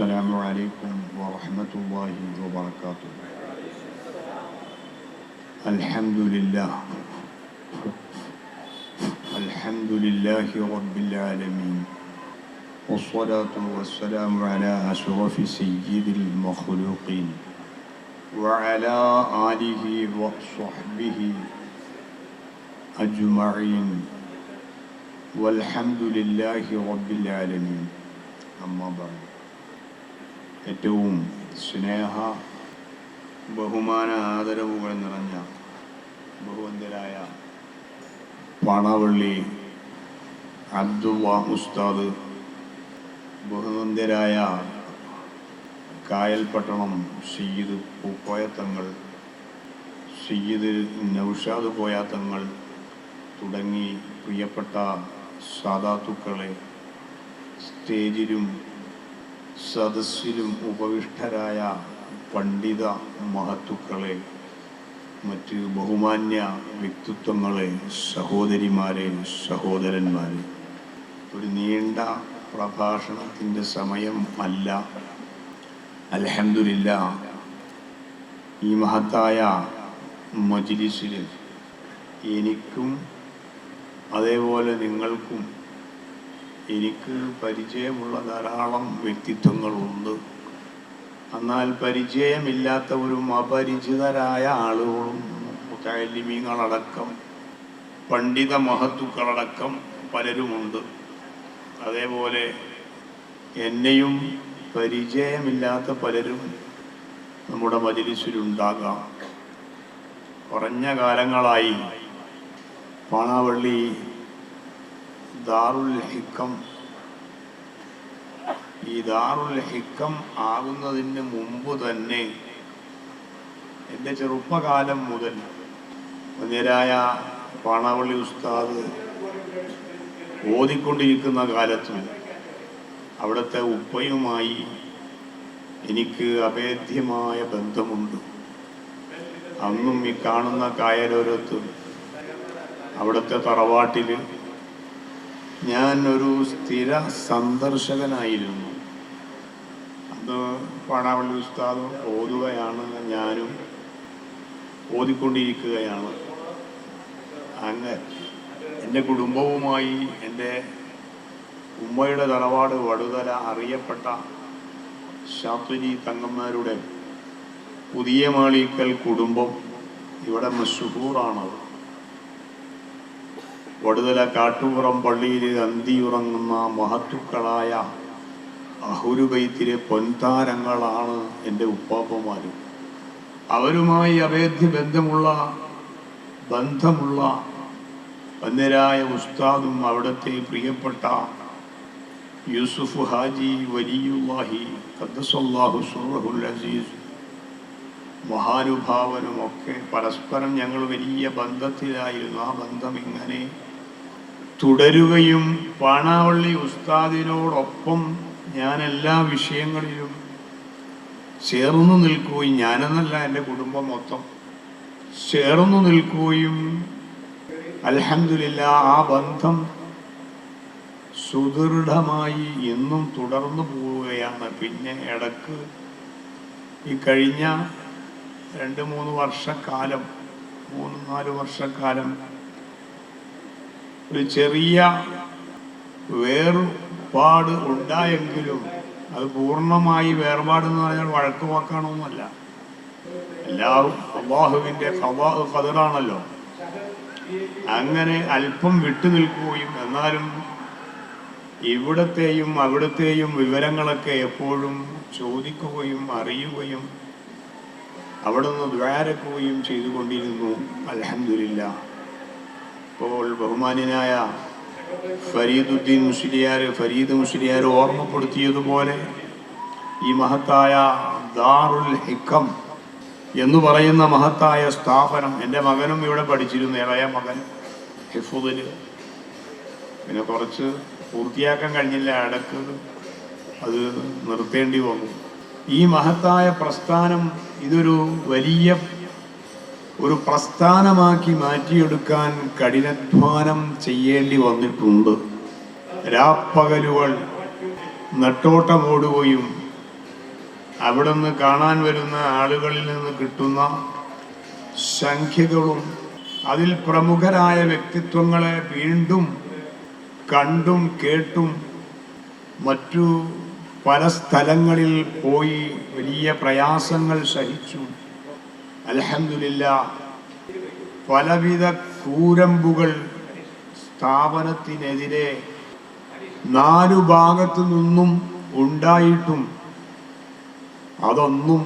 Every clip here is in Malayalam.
السلام عليكم ورحمة الله وبركاته. الحمد لله. الحمد لله رب العالمين. والصلاة والسلام على أشرف سيد المخلوقين وعلى آله وصحبه أجمعين. والحمد لله رب العالمين. أما بعد. ഏറ്റവും സ്നേഹ ബഹുമാന ആദരവുകൾ നിറഞ്ഞ ബഹുവന്തരായ പണവള്ളി അബ്ദുള്ള ഉസ്താദ് ബഹുവന്തരായ കായൽപട്ടണം സയ്യിദ് പൂക്കോയത്തങ്ങൾ സയ്യിദ് നൗഷാദ് പോയാത്തങ്ങൾ തുടങ്ങി പ്രിയപ്പെട്ട സാധാത്തുക്കളെ സ്റ്റേജിലും സദസ്സിലും ഉപവിഷ്ടരായ പണ്ഡിത മഹത്തുക്കളെ മറ്റ് ബഹുമാന്യ വ്യക്തിത്വങ്ങളെ സഹോദരിമാരെ സഹോദരന്മാരെ. ഒരു നീണ്ട പ്രഭാഷണത്തിന്റെ സമയം അല്ല. അലഹമില്ല ഈ മഹത്തായ മജിലിസിൽ എനിക്കും അതേപോലെ നിങ്ങൾക്കും എനിക്ക് പരിചയമുള്ള ധാരാളം വ്യക്തിത്വങ്ങളുണ്ട്. എന്നാൽ പരിചയമില്ലാത്തവരും അപരിചിതരായ ആളുകളും മുത്താലിമീങ്ങളടക്കം പണ്ഡിത മഹത്തുക്കളടക്കം പലരുമുണ്ട്. അതേപോലെ എന്നെയും പരിചയമില്ലാത്ത പലരും നമ്മുടെ മജിലിസിലുണ്ടാകാം. കുറഞ്ഞ കാലങ്ങളായി പാണാവള്ളി ദാറുൽ ഹിക്കം. ഈ ദാറുൽ ഹിക്കം ആകുന്നതിന് മുമ്പ് തന്നെ എന്റെ ചെറുപ്പകാലം മുതൽ വന്യരായ പാണാവള്ളി ഉസ്താദ് ഓതിക്കൊണ്ടിരിക്കുന്ന കാലത്തും അവിടുത്തെ ഉപ്പയുമായി എനിക്ക് അഭേദ്യമായ ബന്ധമുണ്ട്. അന്നും ഈ കാണുന്ന കായലോരത്ത് അവിടുത്തെ തറവാട്ടിൽ ഞാൻ ഒരു സ്ഥിര സന്ദർശകനായിരുന്നു. അത് പാണാവള്ളി ഉസ്താദ് ഓതുകയാണ് ഞാനും ഓതിക്കൊണ്ടിരിക്കുകയാണ്. അങ്ങ് എന്റെ കുടുംബവുമായി എന്റെ ഉമ്മയുടെ തറവാട് വടുതല അറിയപ്പെട്ട ഷാത്തുജി തങ്ങന്മാരുടെ പുതിയ മാളിക്കൽ കുടുംബം ഇവിടെ മഷഹൂറാണത് വടുതല കാട്ടുപുറം പള്ളിയിൽ അന്തിയുറങ്ങുന്ന മഹത്തുക്കളായ അഹുരുബൈത്തിലെ പൊൻതാരങ്ങളാണ് എന്റെ ഉപ്പാപ്പന്മാരും അവരുമായി അവേദ്യ ബന്ധമുള്ള ബന്ധമുള്ള വന്യരായ ഉസ്താദും അവിടുത്തെ പ്രിയപ്പെട്ട യൂസുഫ് ഹാജി വലിയുല്ലാഹി ഖദ്ദസല്ലാഹു സുറഹുൽ അസീസ് മഹാനുഭാവനുമൊക്കെ പരസ്പരം ഞങ്ങൾ വലിയ ബന്ധത്തിലായിരുന്നു. ആ ബന്ധം ഇങ്ങനെ തുടരുകയും പാണാവള്ളി ഉസ്താദിനോടൊപ്പം ഞാൻ എല്ലാ വിഷയങ്ങളിലും ചേർന്നു നിൽക്കുകയും ഞാനെന്നല്ല എന്റെ കുടുംബം മൊത്തം ചേർന്നു നിൽക്കുകയും അലഹമില്ല ആ ബന്ധം സുദൃഢമായി എന്നും തുടർന്നു പോവുകയാണ്. പിന്നെ ഇടയ്ക്ക് ഈ കഴിഞ്ഞ രണ്ട് മൂന്ന് വർഷക്കാലം മൂന്ന് നാല് വർഷക്കാലം ഒരു ചെറിയ വേർപാട് ഉണ്ടായെങ്കിലും അത് പൂർണമായി വേർപാടെന്ന് പറഞ്ഞാൽ വഴക്ക് വാക്കാണോന്നല്ല എല്ലാവരും അള്ളാഹുവിന്റെ കതിറാണല്ലോ അങ്ങനെ അല്പം വിട്ടു നിൽക്കുകയും എന്നാലും ഇവിടത്തെയും അവിടത്തെയും വിവരങ്ങളൊക്കെ എപ്പോഴും ചോദിക്കുകയും അറിയുകയും അവിടെ നിന്ന് ദ്വാരക്കുകയും ചെയ്തുകൊണ്ടിരുന്നു. അലഹമില്ല ഇപ്പോൾ ബഹുമാന്യനായ ഫരീദുദ്ദീൻ മുസ്ലിയാർ ഫരീദ് മുസ്ലിയാർ ഓർമ്മപ്പെടുത്തിയതുപോലെ ഈ മഹത്തായ ദാറുൽ ഹിക്കം എന്ന് പറയുന്ന മഹത്തായ സ്ഥാപനം എന്റെ മകനും ഇവിടെ പഠിച്ചിരുന്നു ഇളയ മകൻ ഹിഫുദിൽ പിന്നെ കുറച്ച് പൂർത്തിയാക്കാൻ കഴിഞ്ഞില്ല അടക്ക് അത് നിർത്തേണ്ടി വന്നു. ഈ മഹത്തായ പ്രസ്ഥാനം ഇതൊരു വലിയ ഒരു പ്രസ്ഥാനമാക്കി മാറ്റിയെടുക്കാൻ കഠിനാധ്വാനം ചെയ്യേണ്ടി വന്നിട്ടുണ്ട്. രാപ്പകലുകൾ നെട്ടോട്ടമോടുകയും അവിടെ നിന്ന് കാണാൻ വരുന്ന ആളുകളിൽ നിന്ന് കിട്ടുന്ന സംഖ്യകളും അതിൽ പ്രമുഖരായ വ്യക്തിത്വങ്ങളെ വീണ്ടും കണ്ടും കേട്ടും മറ്റു പല സ്ഥലങ്ങളിൽ പോയി വലിയ പ്രയാസങ്ങൾ സഹിച്ചു. അലഹമില്ല പലവിധ കൂരമ്പുകൾ സ്ഥാപനത്തിനെതിരെ നാലു ഭാഗത്തു നിന്നും ഉണ്ടായിട്ടും അതൊന്നും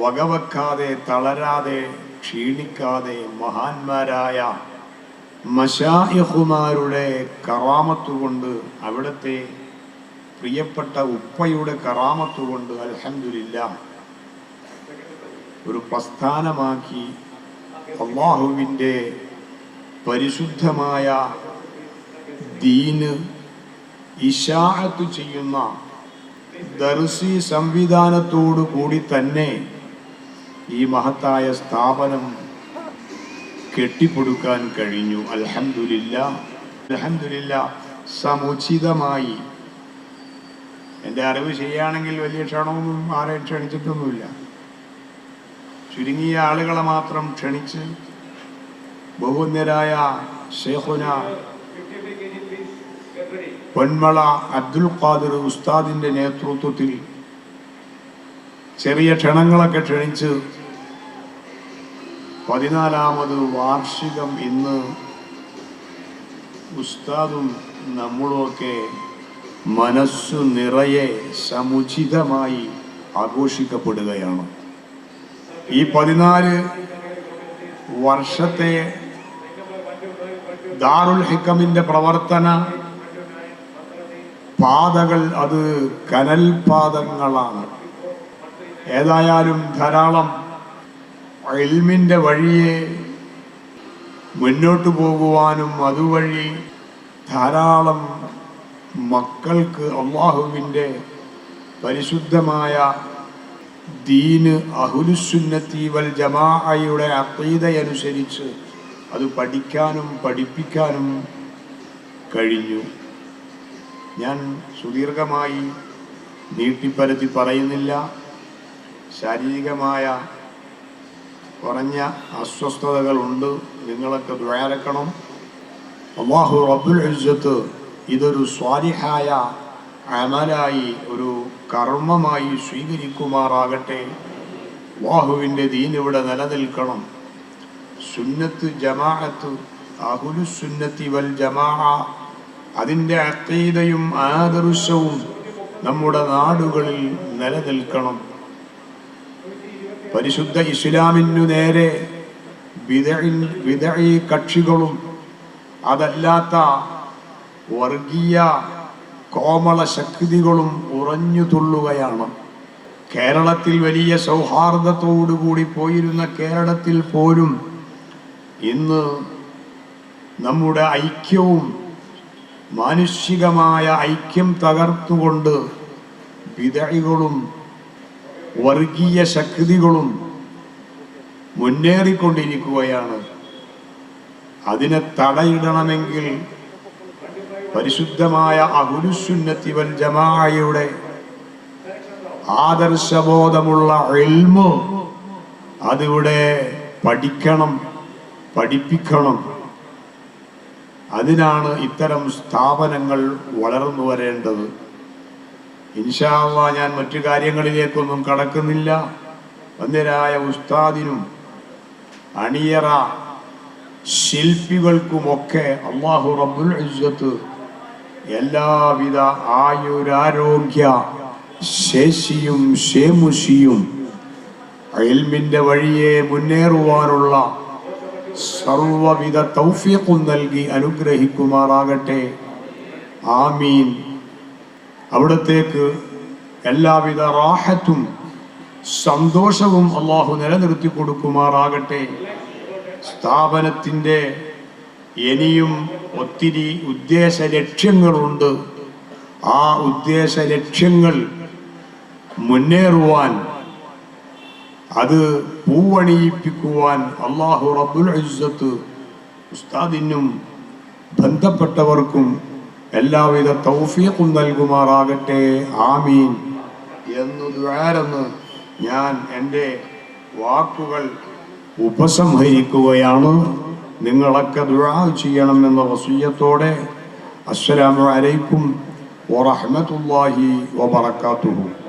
വകവെക്കാതെ തളരാതെ ക്ഷീണിക്കാതെ മഹാന്മാരായ മഷായഹുമാരുടെ കറാമത്തുകൊണ്ട് അവിടുത്തെ പ്രിയപ്പെട്ട ഉപ്പയുടെ കറാമത്തുകൊണ്ട് അൽഹംദുലില്ല. ഒരു പ്രസ്ഥാനമാക്കി അള്ളാഹുവിന്റെ പരിശുദ്ധമായ ദീന് ഇഷാഹത്ത് ചെയ്യുന്ന ദർസി സംവിധാനത്തോടു കൂടി തന്നെ ഈ മഹത്തായ സ്ഥാപനം കെട്ടിപ്പടുക്കാൻ കഴിഞ്ഞു. അലഹമില്ല അലഹമില്ല സമുചിതമായി. എന്റെ അറിവ് ശരിയാണെങ്കിൽ വലിയ ക്ഷണമൊന്നും ആരെയും ക്ഷണിച്ചിട്ടൊന്നുമില്ല. ചുരുങ്ങിയ ആളുകളെ മാത്രം ക്ഷണിച്ച് ബഹുന്യരായ ഷേഖുന പൊന്മള അബ്ദുൽ ഖാദിർ ഉസ്താദിന്റെ നേതൃത്വത്തിൽ ചെറിയ ക്ഷണങ്ങളൊക്കെ ക്ഷണിച്ച് പതിനാലാമത് വാർഷികം ഇന്ന് ഉസ്താദും നമ്മളുമൊക്കെ മനസ്സു നിറയെ സമുചിതമായി ആഘോഷിക്കപ്പെടുകയാണ്. ഈ പതിനാല് വർഷത്തെ ദാറുൽ ഹിക്കമിന്റെ പ്രവർത്തന പാതകൾ അത് കനൽ പാതങ്ങളാണ് ഏതായാലും ധാരാളം എൽമിന്റെ വഴിയെ മുന്നോട്ട് പോകുവാനും അതുവഴി ധാരാളം മക്കൾക്ക് അള്ളാഹുവിന്റെ പരിശുദ്ധമായ ദീന് അഹുലുസുന്നത്തി വൽ ജമാഅയുടെ അക്കീതയനുസരിച്ച് അത് പഠിക്കാനും പഠിപ്പിക്കാനും കഴിഞ്ഞു. ഞാൻ സുദീർഘമായി നീട്ടിപ്പരത്തി പറയുന്നില്ല. ശാരീരികമായ കുറഞ്ഞ അസ്വസ്ഥതകളുണ്ട്. നിങ്ങളൊക്കെ ദ്വാരക്കണം. അള്ളാഹു റബ്ബുൽ ഇതൊരു സ്വാലിഹായ അമലായി ഒരു കർമ്മമായി സ്വീകരിക്കുമാറാകട്ടെ. അള്ളാഹുവിന്റെ ദീൻ ഇവിടെ നിലനിൽക്കണം. സുന്നത്ത് ജമാഅത്ത് അഹുലുസുന്നത്തി വൽ ജമാ അതിന്റെ അക്കീതയും ആദർശവും നമ്മുടെ നാടുകളിൽ നിലനിൽക്കണം. പരിശുദ്ധ ഇസ്ലാമിനു നേരെ വിതഴി കക്ഷികളും അതല്ലാത്ത വർഗീയ കോമള ശക്തികളും ഉറഞ്ഞു തുള്ളുകയാണ്. കേരളത്തിൽ വലിയ സൗഹാർദ്ദത്തോടുകൂടി പോയിരുന്ന കേരളത്തിൽ പോലും ഇന്ന് നമ്മുടെ ഐക്യവും മാനുഷികമായ ഐക്യം തകർത്തുകൊണ്ട് വിതഴികളും വർഗീയ ശക്തികളും മുന്നേറിക്കൊണ്ടിരിക്കുകയാണ്. അതിനെ തടയിടണമെങ്കിൽ പരിശുദ്ധമായ അഹുലുസുന്നത്തി വൽ ജമാഅയുടെ ആദർശബോധമുള്ള ഇൽമ് അതിവിടെ പഠിക്കണം പഠിപ്പിക്കണം. അതിനാണ് ഇത്തരം സ്ഥാപനങ്ങൾ വളർന്നു വരേണ്ടത്. ഇൻഷാവ ഞാൻ മറ്റു കാര്യങ്ങളിലേക്കൊന്നും കടക്കുന്നില്ല. വന്യരായ ഉസ്താദിനും അണിയറ ശില്പികൾക്കുമൊക്കെ അള്ളാഹു റബ്ബുൽ ഇസ്സത്ത് എല്ലാവിധ ആയുരാരോഗ്യ ശേഷിയും ശേമുഷിയും അയൽമിന്റെ വഴിയെ മുന്നേറുവാനുള്ള സർവവിധ തൗഫീഖും നൽകി അനുഗ്രഹിക്കുമാറാകട്ടെ. ആമീൻ. അവിടത്തേക്ക് എല്ലാവിധ റാഹത്തും സന്തോഷവും അള്ളാഹു നിലനിർത്തി കൊടുക്കുമാറാകട്ടെ. സ്ഥാപനത്തിന്റെ ഇനിയും ഒത്തിരി ഉദ്ദേശ ലക്ഷ്യങ്ങളുണ്ട് ആ ഉദ്ദേശ ലക്ഷ്യങ്ങൾ മുന്നേറുവാൻ അത് പൂവണിയിപ്പിക്കുവാൻ അള്ളാഹു റബുൽ ഇസ്സത്ത് ഉസ്താദിനും ബന്ധപ്പെട്ടവർക്കും എല്ലാവിധ തൗഫീഖും നൽകുമാറാകട്ടെ. ആമീൻ. എന്ന് ദ്വാരെന്ന് ഞാൻ എന്റെ വാക്കുകൾ ഉപസംഹരിക്കുകയാണ്. നിങ്ങളൊക്കെ ദുആ ചെയ്യണമെന്ന വസീയത്തോടെ അസ്സലാമു അലൈക്കും വറഹ്മത്തുള്ളാഹി വബറകാതുഹു.